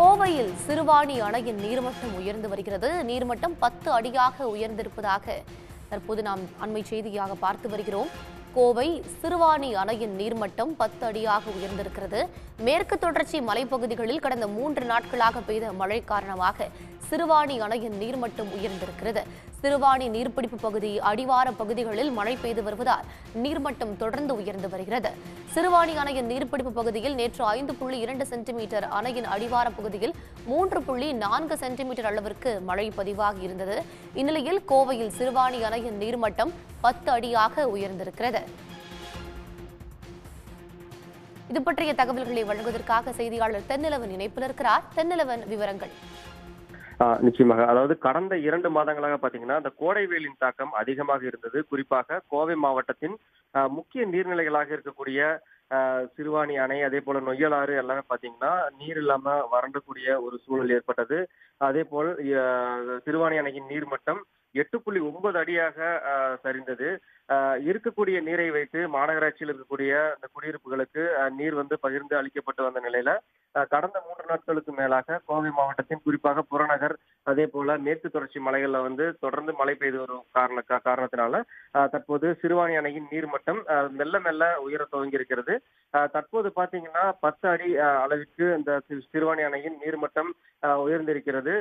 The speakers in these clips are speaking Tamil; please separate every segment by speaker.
Speaker 1: கோவையில் சிறுவாணி அணையின் நீர்மட்டம் உயர்ந்து வருகிறது. நீர்மட்டம் பத்து அடியாக உயர்ந்திருப்பதாக தற்போது நாம் அண்மை செய்தியாக பார்த்து வருகிறோம். கோவை சிறுவாணி அணையின் நீர்மட்டம் பத்து அடியாக உயர்ந்திருக்கிறது. மேற்கு தொடர்ச்சி மலைப்பகுதிகளில் கடந்த மூன்று நாட்களாக பெய்த மழை காரணமாக சிறுவாணி அணையின் நீர்மட்டம் உயர்ந்திருக்கிறது. சிறுவாணி நீர்பிடிப்பு பகுதி அடிவார பகுதிகளில் மழை பெய்து வருவதால் நீர்மட்டம் தொடர்ந்து உயர்ந்து வருகிறது. சிறுவாணி அணையின் நீர்பிடிப்பு பகுதியில் நேற்று ஐந்து புள்ளி இரண்டு சென்டிமீட்டர் அணையின் அடிவார பகுதியில் மூன்று புள்ளி நான்கு சென்டிமீட்டர் அளவிற்கு மழை பதிவாகி இருந்தது. இந்நிலையில் கோவையில் சிறுவாணி அணையின் நீர்மட்டம் பத்து அடியாக உயர்ந்திருக்கிறது. இது பற்றிய தகவல்களை வழங்குவதற்காக செய்தியாளர் தென்னிலவன் இணைப்பில் இருக்கிறார். தென்னிலவன் விவரங்கள்.
Speaker 2: நிச்சயமாக. அதாவது கடந்த இரண்டு மாதங்களாக பாத்தீங்கன்னா அந்த கோடை வெயிலின் தாக்கம் அதிகமாக இருந்தது. குறிப்பாக கோவை மாவட்டத்தின் முக்கிய நீர்நிலைகளாக இருக்கக்கூடிய சிறுவாணி அணை அதே போல நொய்யலாறு எல்லாமே பாத்தீங்கன்னா நீர் இல்லாம வறண்டக்கூடிய ஒரு சூழல் ஏற்பட்டது. அதே போல் சிறுவாணி அணையின் நீர்மட்டம் எட்டு புள்ளி ஒன்பது அடியாக சரிந்தது. இருக்கக்கூடிய நீரை வைத்து மாநகராட்சியில் இருக்கக்கூடிய அந்த குடியிருப்புகளுக்கு நீர் வந்து பகிர்ந்து அளிக்கப்பட்டு வந்த நிலையில கடந்த மூன்று நாட்களுக்கு மேலாக கோவை மாவட்டத்தின் குறிப்பாக புறநகர் அதே போல மேற்கு தொடர்ச்சி மலைகள்ல வந்து தொடர்ந்து மழை பெய்து வரும் காரண காரணத்தினால தற்போது சிறுவாணி அணையின் நீர்மட்டம் மெல்ல மெல்ல உயர துவங்கி இருக்கிறது. தற்போது பாத்தீங்கன்னா பத்து அடி அளவிற்கு இந்த சிறுவாணி அணையின் நீர்மட்டம் உயர்ந்திருக்கிறது.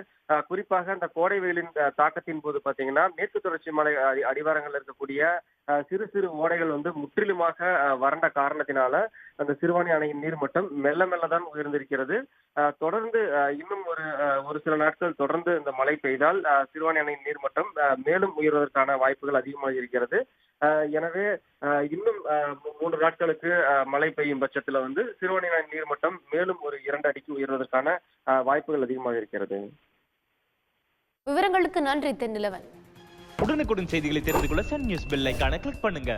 Speaker 2: குறிப்பாக இந்த கோடை வெயிலின் தாக்கத்தின் போது பாத்தீங்கன்னா மேற்கு தொடர்ச்சி மலை அடிவாரங்கள் இருக்கக்கூடிய சிறு சிறு ஓடைகள் வந்து முற்றிலுமாக வறண்ட காரணத்தினால அந்த சிறுவாணி அணையின் நீர்மட்டம் மெல்ல மெல்ல தான் உயர்ந்திருக்கிறது ஆ, தொடர்ந்து இன்னும் ஒரு ஒரு சில நாட்கள் தொடர்ந்து இந்த மழை பெய்தால் சிறுவாணி அணையின் நீர்மட்டம் மேலும் உயர்வதற்கான வாய்ப்புகள் அதிகமாக இருக்கிறது. எனவே இன்னும் மூன்று நாட்களுக்கு மழை பெய்யும் பட்சத்துல வந்து சிறுவாணி அணையின் நீர்மட்டம் மேலும் ஒரு இரண்டு அடிக்கு உயர்வதற்கான வாய்ப்புகள் அதிகமாக இருக்கிறது.
Speaker 1: விவரங்களுக்கு நன்றி தென்னிலவன்.
Speaker 3: உடனுக்குடன் செய்திகளை தெரிந்து கொள்ள சன் நியூஸ் பெல் ஐகானை கிளிக் பண்ணுங்க.